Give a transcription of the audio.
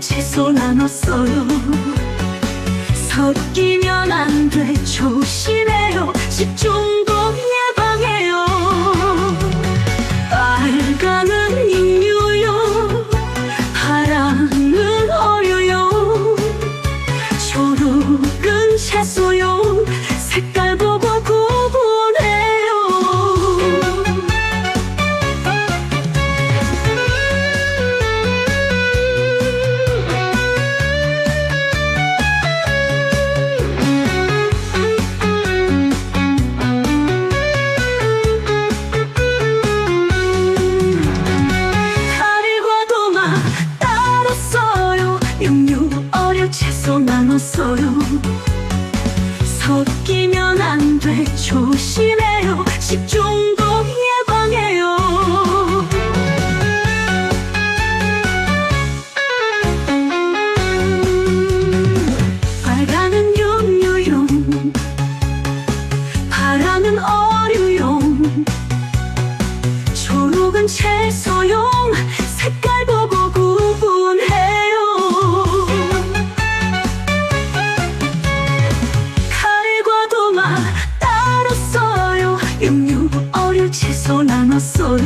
채소 나눴어요. 섞이면 안 돼. 조심 육류 어류 채소 나눴어요. 섞이면 안 돼. 조심해요. 식중독 예방해요. 빨강은 육류용 파랑은 어류용 초록은 채소용 채소